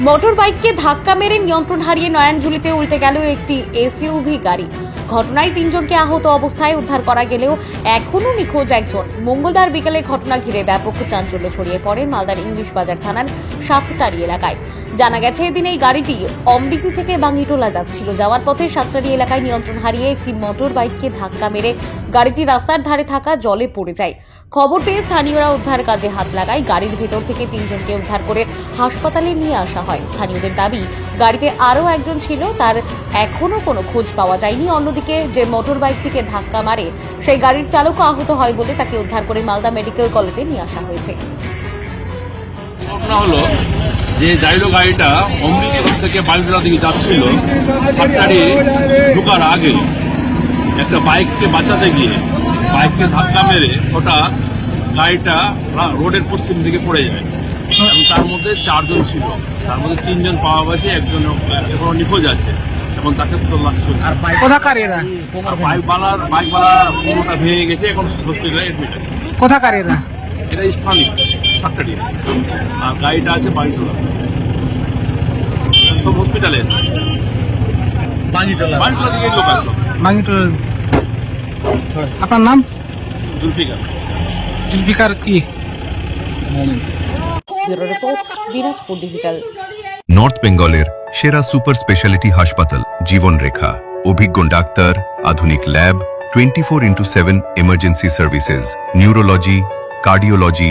Motor বাইককে ধাক্কা মেরে নিয়ন্ত্রণ হারিয়ে নয়নঝুলিতে উল্টে গেল একটি এসইউভি গাড়ি। ঘটনায় তিনজনকে আহত অবস্থায় উদ্ধার করা গেলেও এখনও নিখোঁজ একজন। মঙ্গলবার বিকেলে ঘটনা ঘিরে ব্যাপক চাঞ্চল্য ছড়িয়ে পড়ে মালদার ইংলিশ বাজার থানার সাতটারি এলাকায়। জানা গেছে, এদিন এই গাড়িটি অমৃতি থেকে বাঙ্গিটোলা যাচ্ছিল। যাওয়ার পথে সাতটারি এলাকায় নিয়ন্ত্রণ হারিয়ে একটি মোটর বাইককে ধাক্কা মেরে গাড়িটি রাস্তার ধারে থাকা জলে পড়ে যায়। খবর পেয়ে স্থানীয়রা উদ্ধার কাজে হাত লাগায়। গাড়ির ভেতর থেকে তিনজনকে উদ্ধার করে হাসপাতালে নিয়ে আসা হয়। স্থানীয়দের দাবি, গাড়িতে আরও একজন ছিল, তার এখনও কোনো খোঁজ পাওয়া যায়নি। অন্যদিকে যে মোটর বাইকটিকে ধাক্কা মারে, সেই গাড়ির চালকও আহত হয় বলে তাকে উদ্ধার করে মালদা মেডিকেল কলেজে নিয়ে আসা হয়েছে। যে জাইলো গাড়িটা অমৃতসর থেকে বালিতলা দিকে যাচ্ছিল সাতটারি ঢুকার আগে একটা বাইককে বাঁচাতে গিয়ে বাইককে ধাক্কা মেরে ওটা গাড়িটা রোডের পশ্চিম দিকে পড়ে যায়। এবং তার মধ্যে চারজন ছিল। তার মধ্যে তিনজন পাওয়া গেছে একজন এখনও নিখোঁজ আছে এবং তাকে তল্লাশি চলছে আর কোথাকার এরা? বাইকওয়ালার বাইকওয়ালার কোনোটা ভেঙে গেছে এখন হসপিটালে এডমিট আছে। কোথাকার এরা? এটা স্থানীয়। সাতটারি আর গাড়িটা আছে বাড়িটোলা সব হসপিটালে লোক আসলো আপনার নাম? জুলফিকার। জুলফিকার কি? দিনাজপুর ডিজিটাল। নর্থ বেঙ্গলের সেরা সুপার স্পেশালিটি হাসপাতাল জীবনরেখা অভিজ্ঞ ডাক্তার আধুনিক lab twenty four into seven emergency services neurology cardiology